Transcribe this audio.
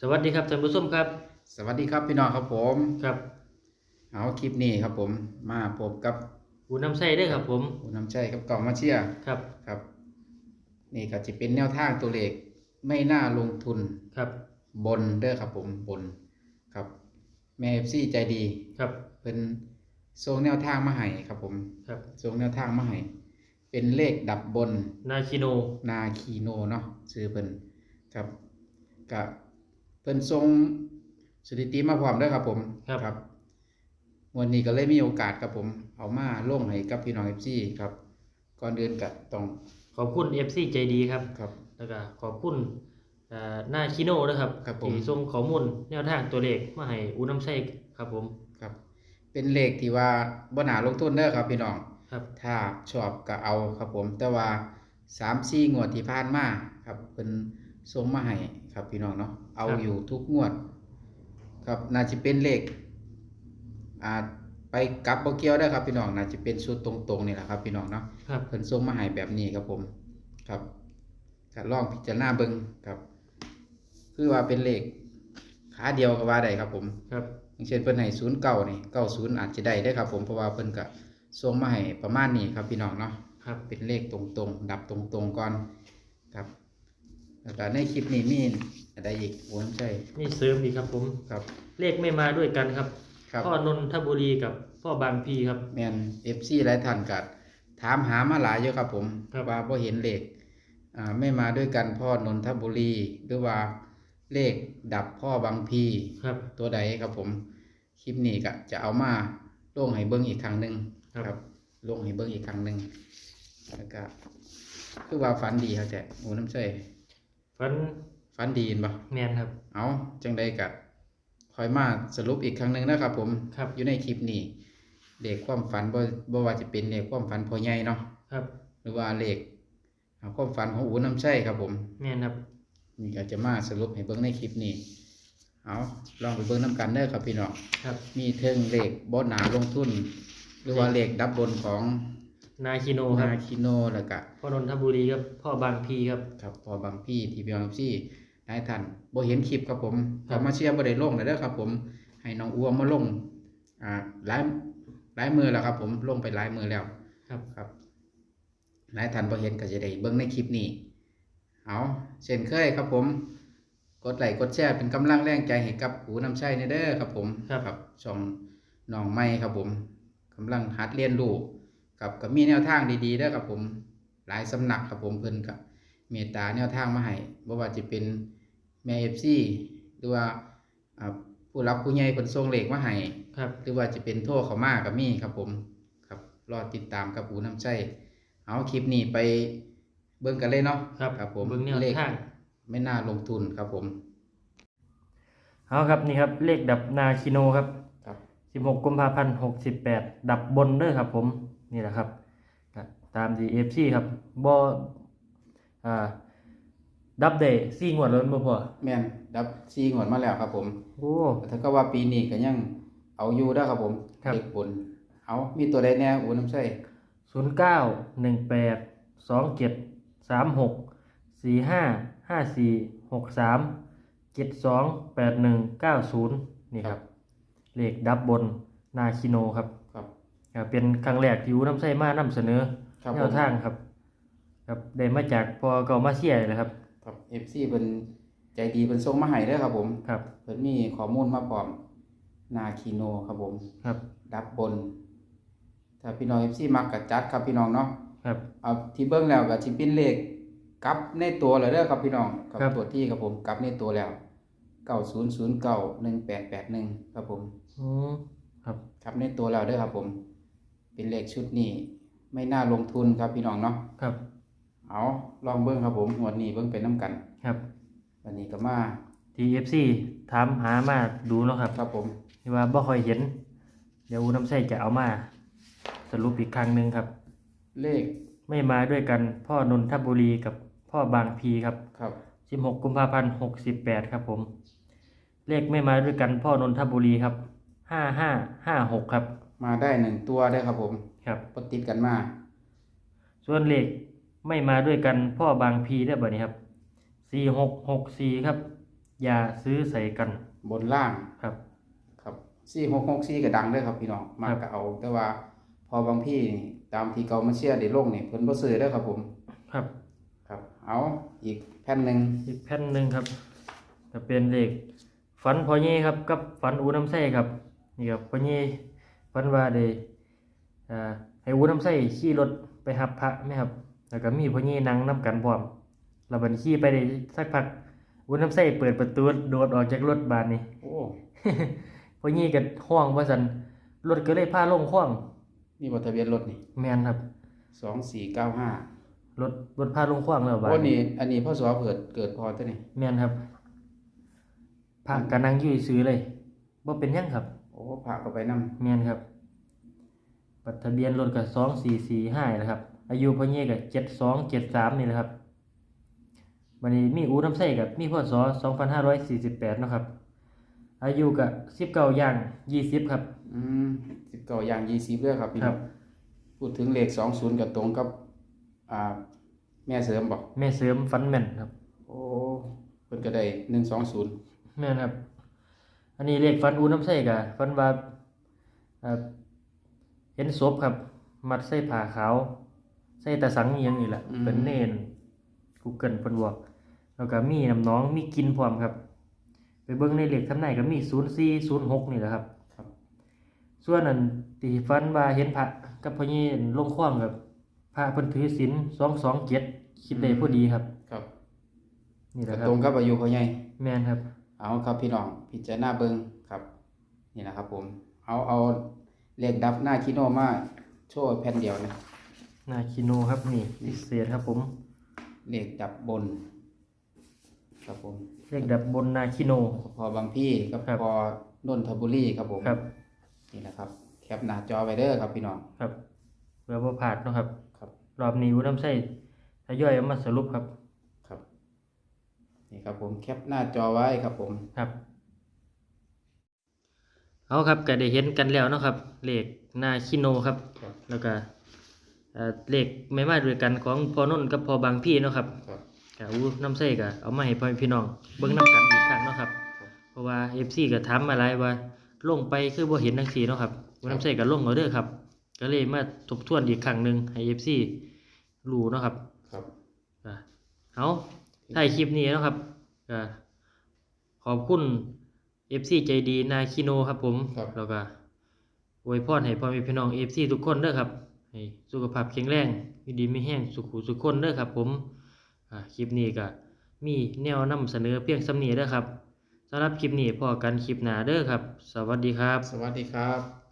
สวัสดีครับท่านผู้ชมครับสวัสดีครับพี่น้องครับผม ครับเอาคลิปนี้ครับผม มาพบกับอูน้ำใส่ด้วยครับผมผู้นำใจกับกล่องมาเชียร์ครับครับ นี่ก็จะเป็นแนวทางตัวเลขไม่น่าลงทุนครับบนเด้อครับผมบนครับแม่เอฟซีใจดีครับเป็นทรงแนวทางมาให้ครับผมครับทรงแนวทางมาให้เป็นเลขดับบน นาคิโนนาคีโนเนาะชื่อเพิ่นครับกับ เพิ่นทรงสถิติมาพร้อมเด้วยครับ ผมครับวันนี้ก็เลยมีโอกาสครับผม เอามาลงให้กับพี่น้องเอฟซีครับ ก่อนเดินกับต้องขอบคุณเอฟซีใจดีครับ ครับ แล้วก็ขอบคุณเอ่อนาคิโนนะครับครับผม ที่ส่งข้อมูลแนวทางตัวเลขมาให้อูน้ำใส่ครับผม ครับ เป็นเลขที่ว่าบ่หนาลงทุนเด้อครับพี่น้อง ครับ ถ้าชอบก็เอาครับผม แต่ว่าสามสี่งวดที่ผ่านมาครับเป็นส่งมาให้ ครับพี่น้องเนาะเอาอยู่ทุกงวด ครับน่าจะเป็นเลขอ่าไปกลับบ่เกี่ยวได้อครับพี่น้องน่าจะเป็นชุดตรงๆนี่แหละครับ พี่น้องเนาะครับเพิ่นส่งมาให้แบบนี้ครับผมครับก็ลองพิจารณาเบิ่งครับ คือว่าเป็นเลขขาเดียวก็ว่าได้ครับผมครับอย่างเช่นเพิ่นให้ศูนย์เก้านี่เก้าศูนย์อาจจะได้ได้อครับ ผมเพราะว่าเพิ่นก็ส่งมาให้ประมาณนี้ครับพี่น้องเนาะครับเป็นเลขตรงๆ ดับตรงๆก่อนครับ แล้วก็ในคลิปนี้มีอะไรอีกโอ้ยใช่นี่เสริมอีกครับผม ครับ เลขไม่มาด้วยกันครับ ครับพ่อนนทบุรีกับพ่อบางพีครับ แมนเอฟซีหลายท่านก็ถามหามาหลายเยอะครับผมครับ ว่าบ่เห็นเลขอ่าไม่มาด้วยกันพ่อนนทบุรีหรือว่าเลขดับพ่อบางพี ครับ ตัวใดครับผม คลิปนี้ก็จะเอามาลงให้เบิ้งอีกครั้งหนึ่งครับ ลงให้เบิ้งอีกครั้งหนึ่งแล้วก็คือว่าฝันดีครับแต่โอ้น้ำใจ ฟันฝันดีเห็นปะแมนครับ เอาจังใดกะคอยมาสรุปอีกครั้งหนึ่งนะครับ ผมครับอยู่ในคลิปนี้เลขความฝันบ่บ่ว่าจะเป็นเลขความฝันพ่อใหญ่เนาะครับ หรือว่าเลขอ่าความฝันของอูน้ำใช่ครับผมแมนครับนี่ก็จะมาสรุปให้เบิ่งในคลิปนี้เอาลองไปเบิ่งน้ำกันเด้อครับพี่น้องครับ มีเทิงเลขบ่หนาลงทุน หรือว่าเลขดับบนของ นาคิโนครับนาคิโนแล้วก็พ่อนนทบุรีครับพ่อบางพีครับครับพอบางพี่ที่พี่น้องซี่นายท่านบ่เห็นคลิปครับผมครัเขาบมาเชียร์บ่ได้ลงเลยเด้อครับ ผม ให้น้องอ้วมมาลงอ่าหลายหลายมือแล้วครับ ผมลงไปหลายมือแล้วครับครับนายท่านบ่เห็นก็จะได้เบิ่งในคลิปนี้เอาเช่นเคยครับผม กดไลค์กดแชร์เป็นกำลังแรงใจให้กับหูน้ำใช้ในเด้อครับผมครับช่องน้องไม้ครับผมกำลังหัดเรียนรู้ กับก็มีแนวทางดีๆเด้อครับผมหลายสำนักครับผมเพิ่นกับเมตตาแนวทางมาให้บ่ว่าจะเป็นแม่เอฟซีหรือว่าอ่าผู้รับผู้ใหญ่เพิ่นส่งเลขมาให้ครับ หรือว่าจะเป็นโทรเข้ามาก็มีครับผมครับรอติดตามกับอูน้ำใจเอาคลิปนี้ไปเบิ่งกันเลยเนาะครับครับผมเบิ่งแนวเลขทางไม่น่าลงทุนครับผมเอาครับนี่ครับเลขดับนาคิโนครับครับ16กุมภาพันธ์68ดับบนเด้อครับผม นี่แหละครับก็ตามที่ FC ครับบ่อ่าดับได้4งวดแล้วบ่พอแม่นดับซีงวดมาแล้วครับ ผมโอ้ถ้าก็ว่าปีนี้ก็ยังเอาอยู่เด้อครับผมครับเด็กบนเอามีตัวใดแน่อูน้ำใช่09 18 27 36 45 54 63 72 81 90นี่ครับ เลขดับบนนาคิโนครับ ครับอ่าเป็นครั้งแรกที่อูน้ำไส้มานำเสนอครับแนผวมทางครับ ครับได้มาจากพอเกามาเชียร์เลยครับ ครับ FC เพิ่นใจดีเพิ่นส่งมาให้เด้อครับผมครับ เพิ่นมีข้อมูลมาพร้อมนาคีโนครับผม ครับดับบน ถ้าพี่น้อง FC มักก็จัดครับพี่น้องเนาะครับ เอาที่เบิ่งแล้วก็สิเป็นเลขกลับในตัวแล้วเด้อครับพี่น้องกับครับ ตัวที่ครับผมกลับในตัวแล้ว90091881ครับผม อืมครับ ครับในตัวเราเด้อครับผม เป็นเลขชุดนี้ ไม่น่าลงทุนครับพี่น้องเนาะครับ เอาลองเบิ้งครับผมงวดนี้เบิ้งเป็นน้ำกัน ครับวันนี้ก็มา ที่ FC ถามหามาดูเนาะครับครับผมที่ว่าบ่ค่อยเห็น เดี๋ยวอูน้ำไส้จะเอามา สรุปอีกครั้งหนึ่งครับ เลขไม่มาด้วยกัน พ่อนนทบุรีกับพ่อบางพีครับ ครับ 16 กุมภาพันธ์ 68 ครับผม เลขไม่มาด้วยกันพ่อนนทบุรีครับ 5556 ครับ มาได้หนึ่งตัวได้อครับผมครับปติดกันมา ส่วนเลขไม่มาด้วยกันพ่อบางพีได้บ่นี้ครับ4664ครับ อย่าซื้อใส่กันบนล่างครับ ครับสี่หกหกสี่ก็ดังเด้อครับพี่น้องมากก็เอา แต่ว่าพอบางพี่นี่ตามที่เกามาเชียร์ได้ลงนี่เพิ่นบ่ซื้อเด้อครับผม ครับ ครับ เอาอีกแผ่นหนึ่งอีกแผ่นหนึ่งครับจะเป็นเลขฝันพอเย่ครับ กับฝันอูน้ำไส้ครับ นี่ครับพอเย่ ฝันว่าได้อ่าให้อูน้ำไส้ขี่รถไปหับพระไหมครับ แล้วก็มีพอเย่นั่งนํกันพร้อมแล้วบัดนขี่ไปได้สักพักอูน้ำไส้เปิดประตูโดดออกจากรถบานนี้โอ้พอเย่ก็ห้องว่าสันรถก็เลยพาลงห้องนี่บ่ทะเบียนรถนี่แมนครับสองสี่เก้าห้ารถรถพาลงห้องแล้วบาโอ้ดนี่อันนี้พ่อสอเกิดเกิดพอตัวนี่แมนครับพากันนั่งอยู่ซื้อเลยบ่เป็นหยังครับ โอ้พาก็ไปนำแม่นครับบัตรทะเบียนรถก็สองสี่สี่ห้านะครับ อายุพ่อเย่ก็เจ็ดสองเจ็ดสามนี่แหละครับวันนี้มีอูน้ำไส้กับมีพศสองพันห้าร้อยสี่สิบแปดนาะครับ อายุก็สิบเก้าย่างยี่สิบครับ อืม19อย่าง20เด้อครับพี่คน้รัอบงพูดถึงเลข20ก็ตรงกับ อ่า แม่เสริมบ่แม่เสริมฟันแม่นครับ โอ้เพิ่นก็ได้120แม่นครับ อันนี้เลขฟันอูน้ำไส้กับฟันว่าอ่าเห็นศพครับ มัดใส่ผ้าขาว ใส่ตะสังเอียงนี่แหละเป็นเนนกูเกิลเพิ่นบอกแล้วก็มีน้ำน้องมีกินพร้อมครับ ไปเบิ่งในเลขทำนายก็มี04 06นี่แหละครับครับส่วนนั้นที่ฟันว่าเห็นพระกับพ่อนี่ลงคว้างกับพระเพิ่นถือศีล227คิดได้พอดีครับ ครับ นี่แหก็ละครัตบรงกับอายุเขาใหญ่แม่นครับ เอาครับพี่น้องพิจารณาเบิ่งครับ นี่นะครับผม เอาเอาเลขดับหน้าคิโนมาโชว์แผ่นเดียวนะนาคิโนครับนี่พิเศษครับผมเลขดับบน ครับผมเลขดับบนนาคิโน พอบางพี่กับครับ พอนนทบุรีครับผมครับนี่นะครับ แคปหน้าจอไว้เด้อครับพี่น้อง ครับเพื่อบ่พลาดเนาะครับ ครับ รอบนี้อูน้ำไส้ทยอยเอามาสรุปครับครับ นี่ครับผมแคปหน้าจอไว้ครับผมครับ เอาครับก็ได้เห็นกันแล้วเนาะครับเลขนาคิโนครับครับ แล้วก็เอ่อเลขไม่มาด้วยกันของพอนนท์กับพอบางพี่เนาะครับครับก็อู้น้ำไส้ก็เอามาให้พ่อแม่พี่น้องเบิ่งนํกันอีกครั้งเนาะครับ เพราะว่า FC ก็ถามมาหลายว่าลงไปคือบ่เห็นจังซี่เนาะครับอู้น้ำไส้ก็ลงเอาเด้อครับ ก็เลยมาทบทวนอีกครั้งหนึงให้ FC รู้เนาะครับ ครับก็เอา ถ่ายคลิปนี้เนาะครับก็ขอบคุณ FC ใจดีนาคิโนครับผมครับ แล้วก็อวยพรให้พ่อแม่พี่น้อง FC ทุกคนเด้อครับให้สุขภาพแข็งแรงมีดีมีแห้งสุขุสุขคนเด้อครับ ผมอ่าคลิปนี้ก็มีแนวนำเสนอเพียงสำนีเด้อครับสำหรับคลิปนี้พอกันคลิปหน้าเด้อครับ สวัสดีครับ สวัสดีครับ